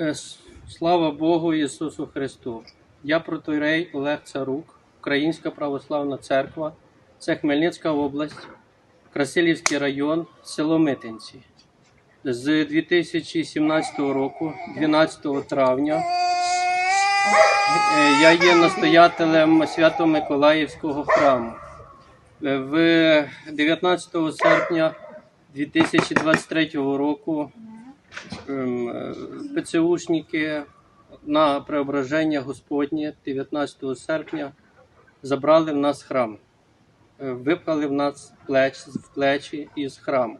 Е, Слава Богу Ісусу Христу! Я протоірей Олег Царук, Українська Православна Церква, це Хмельницька область, Красилівський район, село Митинці. З 2017 року, 12 травня, е, я є настоятелем Свято-Миколаївського храму. Е, В 19 серпня 2023 року ПЦУшники на преображення Господнє 19 серпня забрали в нас храм, Е, випхали в нас плеч, в плечі із храму.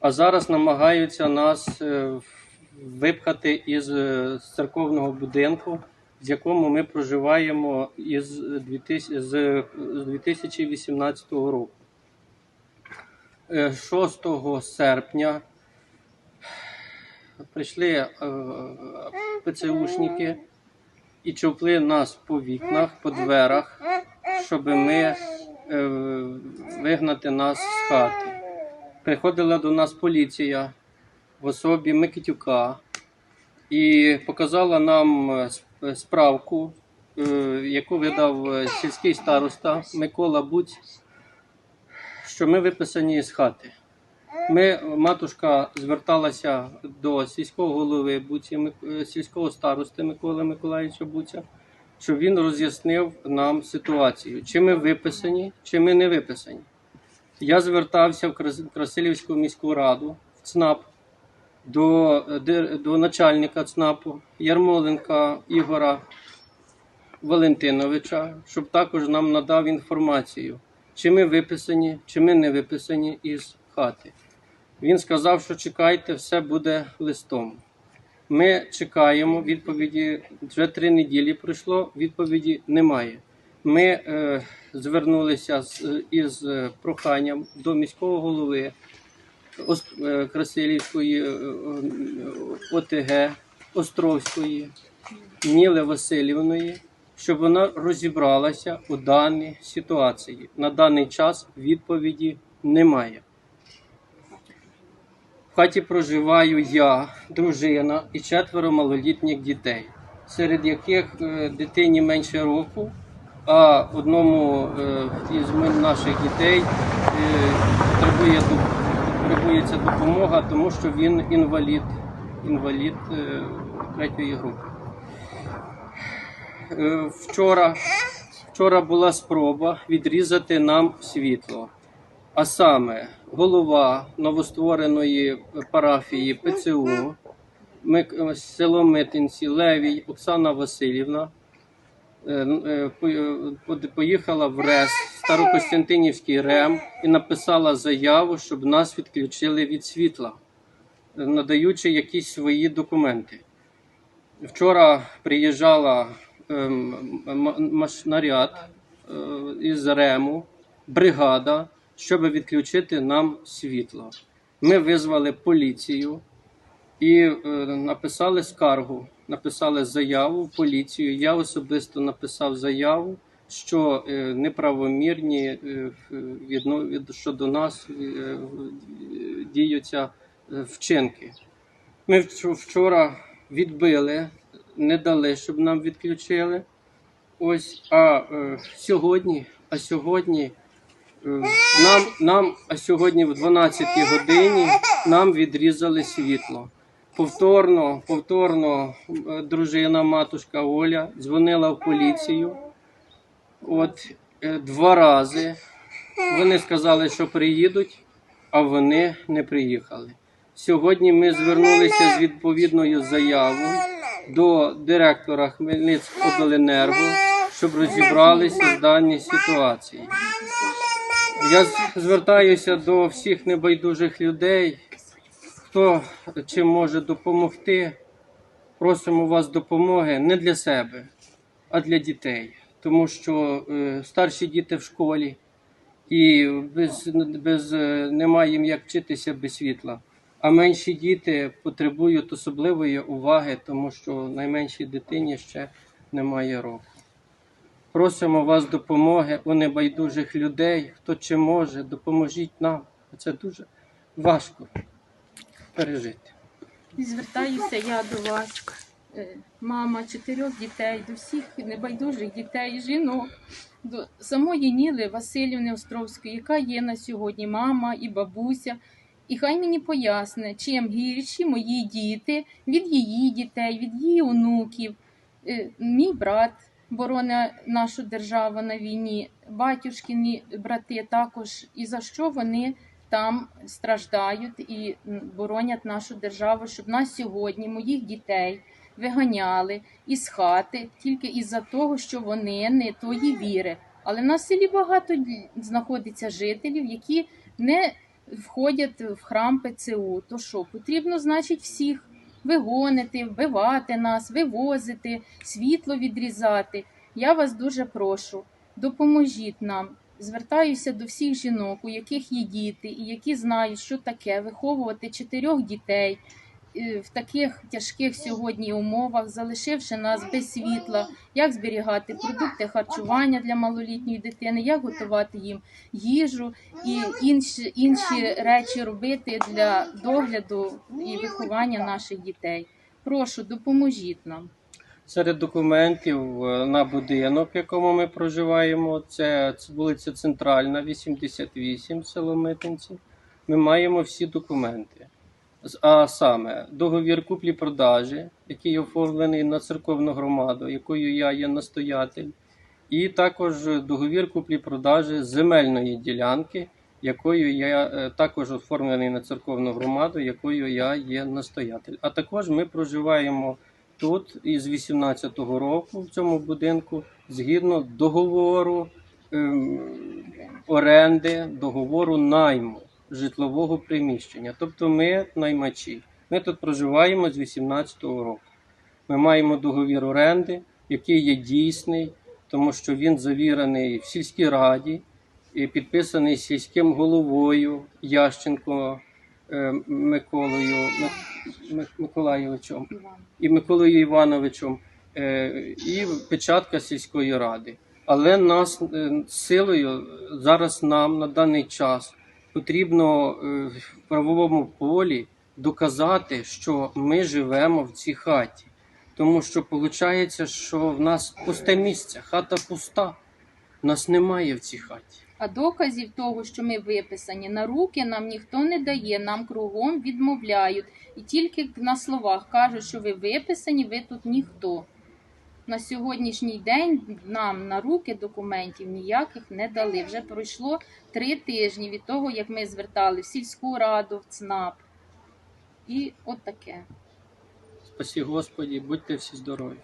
А зараз намагаються нас е, випхати із е, церковного будинку, в якому ми проживаємо із 2000 з з 2018 року. Е, 6 серпня прийшли е, ПЦУшники і човпли нас по вікнах, по дверах, щоб ми е, вигнати нас з хати. Приходила до нас поліція в особі Микитюка і показала нам е, справку, яку видав сільський староста Микола Буць, що ми виписані з хати. Ми, матушка зверталася до сільського голови Буці, е, сільського старости Миколи Миколаївича Буця, щоб він роз'яснив нам ситуацію, чи ми виписані, чи ми не виписані. Я звертався в Крас- Красилівську міську раду, в ЦНАП, до, е, до начальника ЦНАПу Ярмоленка Ігора Валентиновича, щоб також нам надав інформацію, чи ми виписані, чи ми не виписані із хати. Він сказав, що чекайте, все буде листом. Ми чекаємо відповіді. Вже три неділі пройшло, відповіді немає. Ми е, звернулися з, із проханням до міського голови е, Красилівської е, е, ОТГ Островської Ніли Васильівної, щоб вона розібралася у даній ситуації. На даний час відповіді немає. Хаті проживаю я, дружина і четверо малолітніх дітей, серед яких е, дитині менше року, а одному е, із наших дітей е, потребується допомога, тому що він інвалід, інвалід третьої групи. Вчора, вчора була спроба відрізати нам світло. А саме голова новоствореної парафії ПЦУ, село Митинці, Левій Оксана Васильівна е, е, е, поїхала в РЕС Старокостянтинівський РЕМ і написала заяву, щоб нас відключили від світла, надаючи якісь свої документи. Вчора приїжджала ем, наряд із РЕМу, бригада, щоб відключити нам світло. Ми визвали поліцію і е, написали скаргу, написали заяву в поліцію. Я особисто написав заяву, що е, неправомірні е, відно- від, щодо нас е, діються е, вчинки. Ми вчора відбили, не дали, щоб нам відключили. Ось, а е, сьогодні, а сьогодні нам, нам, сьогодні в 12 годині нам відрізали світло. Повторно, повторно е, дружина, матушка Оля дзвонила в поліцію. От е, два рази. Вони сказали, що приїдуть, а вони не приїхали. Сьогодні ми звернулися з відповідною заявою до директора Хмельницького Хмельницькобленерго, щоб розібралися з даній ситуації. Я звертаюся до всіх небайдужих людей, хто чим може допомогти. Просимо вас допомоги не для себе, а для дітей. Тому що е, старші діти в школі і без, без, е, немає їм як вчитися без світла. А менші діти потребують особливої уваги, тому що найменшій дитині ще немає року. Просимо вас допомоги у небайдужих людей, хто чи може, допоможіть нам. Це дуже важко. пережити. Звертаюся я до вас, е, мама чотирьох дітей, до всіх небайдужих дітей, жінок, до самої Ніли Васильівни Островської, яка є на сьогодні мама і бабуся. І хай мені поясне, чим гірші мої діти від її дітей, від її онуків. Е, Мій брат боронить нашу державу на війні, батюшкині брати також. І за що вони там страждають і боронять нашу державу, щоб нас сьогодні, моїх дітей, виганяли із хати тільки із-за того, що вони не тої віри. Але в селі багато знаходиться жителів, які не входять в храм ПЦУ. То що потрібно, значить, всіх вигонити, вбивати нас, вивозити, світло відрізати. Я вас дуже прошу, допоможіть нам. Звертаюся до всіх жінок, у яких є діти, і які знають, що таке виховувати чотирьох дітей в таких тяжких сьогодні умовах, залишивши нас без світла, як зберігати продукти харчування для малолітньої дитини, як готувати їм їжу і інші, інші речі робити для догляду і виховання наших дітей. Прошу, допоможіть нам. Серед документів е, на будинок, в якому ми проживаємо, це вулиця Центральна, 88, село Митинці. Ми маємо всі документи. А саме договір куплі-продажі, який оформлений на церковну громаду, якою я є настоятель, і також договір куплі-продажі земельної ділянки, якою я е, також оформлений на церковну громаду, якою я є настоятель. А також ми проживаємо тут із 18-го року в цьому будинку згідно договору ем, оренди, договору найму житлового приміщення. Тобто ми наймачі. Ми тут проживаємо з 18-го року. Ми маємо договір оренди, який є дійсний, тому що він завірений в сільській раді і підписаний сільським головою Ященко е, Миколою Ми- Ми- Миколайовичем і Миколою Івановичем, е, і печатка сільської ради. Але нас е, силою зараз нам на даний час потрібно е, в правовому полі доказати, що ми живемо в цій хаті. Тому що виходить, що в нас пусте місце, хата пуста, нас немає в цій хаті. А доказів того, що ми виписані на руки, нам ніхто не дає, нам кругом відмовляють. І тільки на словах кажуть, що ви виписані, ви тут ніхто. На сьогоднішній день нам на руки документів ніяких не дали. Вже пройшло три тижні від того, як ми звертали в сільську раду, в ЦНАП. І от таке. Спасі Господі, будьте всі здорові.